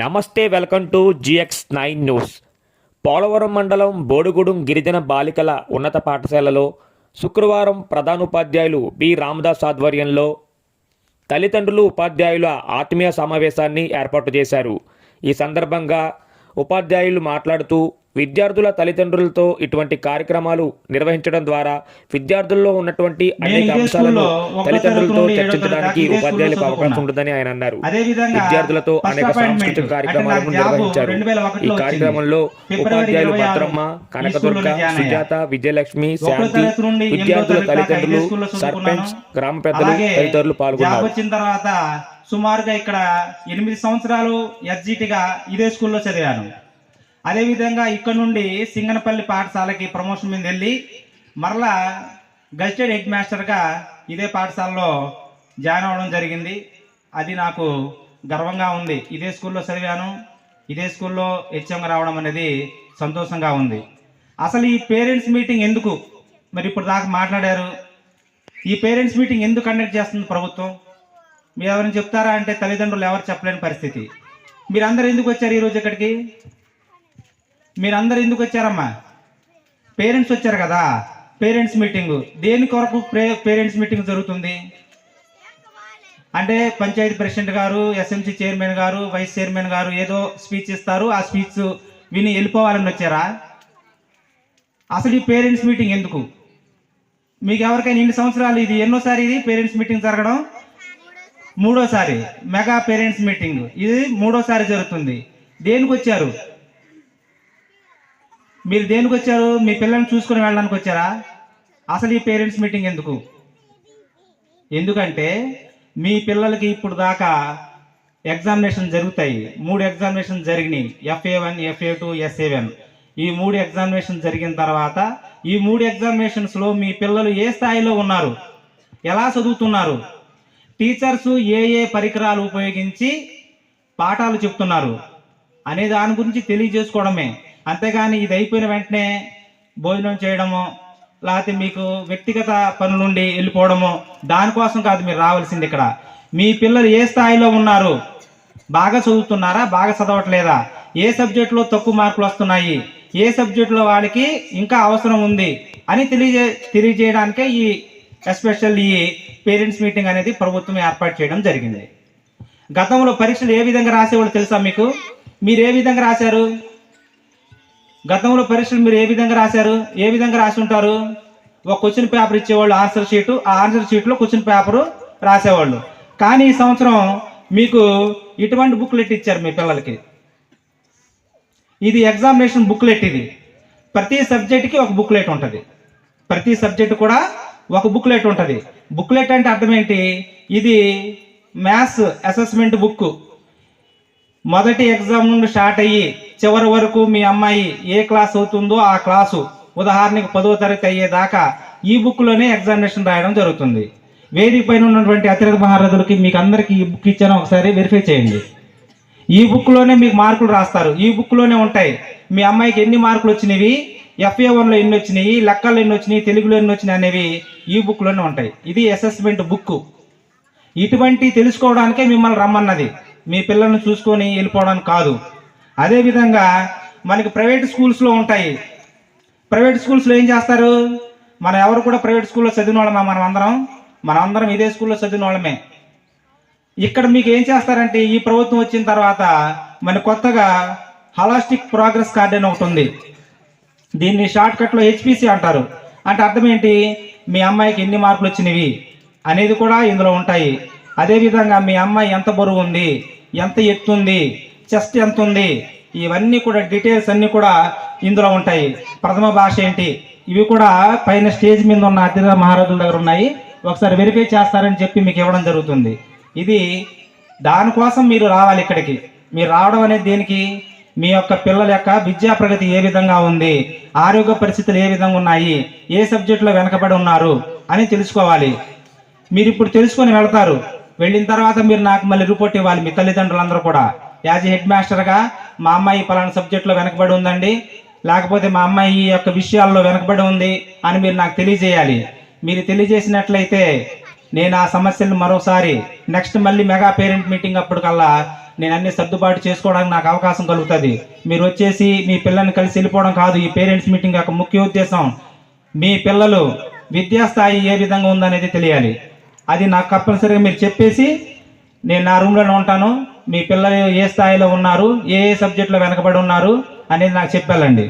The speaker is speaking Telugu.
నమస్తే welcome to GX nine news. Polavaram మండలం బోడుగూడెం గిరిజన బాలికల ఉన్నత పాఠశాలలో శుక్రవారం ప్రధానోపాధ్యాయులు బి. రామదాస్ ఆధ్వర్యంలో తల్లిదండ్రులు ఉపాధ్యాయుల ఆత్మీయ సమావేశాన్ని ఏర్పాటు చేశారు. ఈ సందర్భంగా ఉపాధ్యాయులు మాట్లాడుతూ విద్యార్థుల తల్లిదండ్రులతో ఇటువంటి కార్యక్రమాలు నిర్వహించడం ద్వారా విద్యార్థుల్లో ఉన్నటువంటి అనేక అంశాలను తల్లిదండ్రులతో చర్చించడానికి ఉపాధ్యాయులకు అవకాశం. ఉంటుందని ఆయన అన్నారు విద్యార్థులతో అనేక సాంస్కృతిక కార్యక్రమాలను నిర్వహించారు 2001 ఈ కార్యక్రమంలో. ఉపాధ్యాయులు భద్రమ్మ 26 ఈ కనకదుర్గ. సుజాత విజయలక్ష్మి శాంతి విద్యార్థుల తల్లిదండ్రులు సర్పంచ్. గ్రామ పెద్దలు తదితరులు పాల్గొన్నారు వచ్చిన తర్వాత సుమారుగా ఇక్కడ ఎనిమిది సంవత్సరాలు ఎస్జిటిగా ఇదే స్కూల్లో చదివాను అదేవిధంగా ఇక్కడ నుండి సింగనపల్లి పాఠశాలకి ప్రమోషన్ మీద వెళ్ళి మరలా గజిటెడ్ హెడ్ మాస్టర్గా ఇదే పాఠశాలలో జాయిన్ అవ్వడం జరిగింది. అది నాకు గర్వంగా ఉంది. ఇదే స్కూల్లో చదివాను. ఇదే స్కూల్లో హెచ్ఎంగా రావడం అనేది సంతోషంగా ఉంది. అసలు ఈ పేరెంట్స్ మీటింగ్ ఎందుకు? మరి ఇప్పుడు దాకా మాట్లాడారు. ఈ పేరెంట్స్ మీటింగ్ ఎందుకు కండక్ట్ చేస్తుంది ప్రభుత్వం? మీరు ఎవరైనా చెప్తారా? అంటే తల్లిదండ్రులు ఎవరు చెప్పలేని పరిస్థితి. మీరందరూ ఎందుకు వచ్చారు ఈరోజు ఇక్కడికి? మీరందరూ ఎందుకు వచ్చారమ్మా? పేరెంట్స్ వచ్చారు కదా. Parents meeting. దేని కొరకు పేరెంట్స్ మీటింగ్ జరుగుతుంది? అంటే పంచాయతీ ప్రెసిడెంట్ గారు ఎస్ఎంసీ చైర్మన్ గారు వైస్ చైర్మన్ గారు ఏదో స్పీచ్ ఇస్తారు. ఆ స్పీచ్ విని వెళ్ళిపోవాలని వచ్చారా? అసలు ఈ పేరెంట్స్ మీటింగ్ ఎందుకు? మీకు ఎవరికైనా ఇన్ని సంవత్సరాలు ఇది ఎన్నోసారి ఇది పేరెంట్స్ మీటింగ్ జరగడం? మూడోసారి. Mega parents meeting. ఇది మూడోసారి జరుగుతుంది. దేనికి వచ్చారు? మీరు దేనికి వచ్చారు? మీ పిల్లల్ని చూసుకుని వెళ్ళడానికి వచ్చారా? అసలు ఈ పేరెంట్స్ మీటింగ్ ఎందుకు? ఎందుకంటే మీ పిల్లలకి ఇప్పుడు దాకా ఎగ్జామినేషన్ జరుగుతాయి. మూడు ఎగ్జామినేషన్ జరిగినాయి. FA one FA two SA one ఈ మూడు ఎగ్జామినేషన్ జరిగిన తర్వాత ఈ మూడు ఎగ్జామినేషన్స్లో మీ పిల్లలు ఏ స్థాయిలో ఉన్నారు? ఎలా చదువుతున్నారు? టీచర్స్ ఏ ఏ పరికరాలు ఉపయోగించి పాఠాలు చెప్తున్నారు? అనే దాని గురించి తెలియజేసుకోవడమే. అంతేగాని ఇది అయిపోయిన వెంటనే భోజనం చేయడము లేకపోతే మీకు వ్యక్తిగత పనులుండి వెళ్ళిపోవడము దానికోసం కాదు మీరు రావాల్సింది ఇక్కడ. మీ పిల్లలు ఏ స్థాయిలో ఉన్నారు? బాగా చదువుతున్నారా? బాగా చదవట్లేదా? ఏ సబ్జెక్టులో తక్కువ మార్కులు వస్తున్నాయి? ఏ సబ్జెక్టులో వాళ్ళకి ఇంకా అవసరం ఉంది? అని తెలియజే తెలియజేయడానికే ఈ ఎస్పెషల్ ఈ పేరెంట్స్ మీటింగ్ అనేది ప్రభుత్వం ఏర్పాటు చేయడం జరిగింది. గతంలో పరీక్షలు ఏ విధంగా రాసేవాళ్ళు తెలుసా మీకు? మీరు ఏ విధంగా రాశారు? గతంలో పరీక్షలు మీరు ఏ విధంగా రాశారు? ఏ విధంగా రాసి ఉంటారు? ఒక క్వశ్చన్ పేపర్ ఇచ్చేవాళ్ళు ఆన్సర్ షీటు ఆ ఆన్సర్ షీట్లో క్వశ్చన్ పేపరు రాసేవాళ్ళు. కానీ ఈ సంవత్సరం మీకు ఇటువంటి బుక్లెట్ ఇచ్చారు మీ పిల్లలకి. ఇది ఎగ్జామినేషన్ బుక్లెట్ ఇది. ప్రతి సబ్జెక్ట్కి ఒక బుక్లెట్ ఉంటుంది. ప్రతి సబ్జెక్ట్ కూడా ఒక బుక్లెట్ ఉంటుంది. బుక్లెట్ అంటే అర్థం ఏంటి? ఇది మ్యాథ్స్ అసెస్మెంట్ బుక్ మొదటి ఎగ్జామ్ నుండి స్టార్ట్ అయ్యి చివరి వరకు మీ అమ్మాయి ఏ క్లాస్ అవుతుందో ఆ క్లాసు ఉదాహరణకి పదో తరగతి అయ్యేదాకా ఈ బుక్లోనే ఎగ్జామినేషన్ రాయడం జరుగుతుంది. వేదిక పైన ఉన్నటువంటి అతిరథ మహారథులకి మీకు అందరికీ ఈ బుక్ ఇచ్చాను ఒకసారి వెరిఫై చేయండి. ఈ బుక్లోనే మీకు మార్కులు రాస్తారు. ఈ బుక్లోనే ఉంటాయి. మీ అమ్మాయికి ఎన్ని మార్కులు వచ్చినవి? ఎఫ్ఏ వన్లో ఎన్ని వచ్చినాయి లెక్కలు ఎన్ని వచ్చినాయి తెలుగులో ఎన్ని వచ్చినాయి అనేవి ఈ బుక్లోనే ఉంటాయి. ఇది అసెస్మెంట్ బుక్ ఇటువంటి తెలుసుకోవడానికే మిమ్మల్ని రమ్మన్నది. మీ పిల్లల్ని చూసుకొని వెళ్ళిపోవడానికి కాదు. అదేవిధంగా మనకి ప్రైవేట్ స్కూల్స్లో ఉంటాయి. ప్రైవేట్ స్కూల్స్లో ఏం చేస్తారు? మనం ఎవరు కూడా ప్రైవేట్ స్కూల్లో చదివిన వాళ్ళమా మనం అందరం? మనం అందరం ఇదే స్కూల్లో చదివిన వాళ్ళమే. ఇక్కడ మీకు ఏం చేస్తారంటే ఈ ప్రభుత్వం వచ్చిన తర్వాత మన కొత్తగా హలాస్టిక్ ప్రోగ్రెస్ కార్డ్ అని ఒకటి ఉంది. దీన్ని షార్ట్కట్లో హెచ్పిసి అంటారు. అంటే అర్థం ఏంటి? మీ అమ్మాయికి ఎన్ని మార్కులు వచ్చినవి అనేది కూడా ఇందులో ఉంటాయి. అదేవిధంగా మీ అమ్మాయి ఎంత బరువు ఉంది? ఎంత ఎత్తు ఉంది? చెస్ట్ ఎంత ఉంది? ఇవన్నీ కూడా డీటెయిల్స్ అన్నీ కూడా ఇందులో ఉంటాయి. ప్రథమ భాష ఏంటి? ఇవి కూడా పైన స్టేజ్ మీద ఉన్న అతిథి మహారాజుల దగ్గర ఉన్నాయి. ఒకసారి వెరిఫై చేస్తారని చెప్పి మీకు ఇవ్వడం జరుగుతుంది. ఇది దానికోసం మీరు రావాలి ఇక్కడికి. మీరు రావడం అనేది దేనికి? మీ యొక్క పిల్లల యొక్క విద్యా ప్రగతి ఏ విధంగా ఉంది? ఆరోగ్య పరిస్థితులు ఏ విధంగా ఉన్నాయి? ఏ సబ్జెక్టులో వెనకబడి ఉన్నారు? అని తెలుసుకోవాలి. మీరు ఇప్పుడు తెలుసుకొని వెళతారు. వెళ్ళిన తర్వాత మీరు నాకు మళ్ళీ రిపోర్ట్ ఇవ్వాలి మీ తల్లిదండ్రులందరూ కూడా. యాజ్ హెడ్ మాస్టర్గా మా అమ్మాయి పలానా సబ్జెక్టులో వెనకబడి ఉందండి. లేకపోతే మా అమ్మాయి ఈ యొక్క విషయాల్లో వెనకబడి ఉంది అని మీరు నాకు తెలియజేయాలి. మీరు తెలియజేసినట్లయితే నేను ఆ సమస్యలను మరోసారి నెక్స్ట్ మళ్ళీ మెగా పేరెంట్ మీటింగ్ అప్పటికల్లా నేను అన్ని సర్దుబాటు చేసుకోవడానికి నాకు అవకాశం కలుగుతుంది. మీరు వచ్చేసి మీ పిల్లల్ని కలిసి వెళ్ళిపోవడం కాదు ఈ పేరెంట్స్ మీటింగ్ యొక్క ముఖ్య ఉద్దేశం. మీ పిల్లలు విద్యాస్థాయి ఏ విధంగా ఉందనేది తెలియాలి. అది నాకు తప్పనిసరిగా మీరు చెప్పేసి నేను నా రూమ్లోనే ఉంటాను. మీ పిల్లలు ఏ స్థాయిలో ఉన్నారు ఏ ఏ సబ్జెక్టులో వెనకబడి ఉన్నారు అనేది నాకు చెప్పాలండి.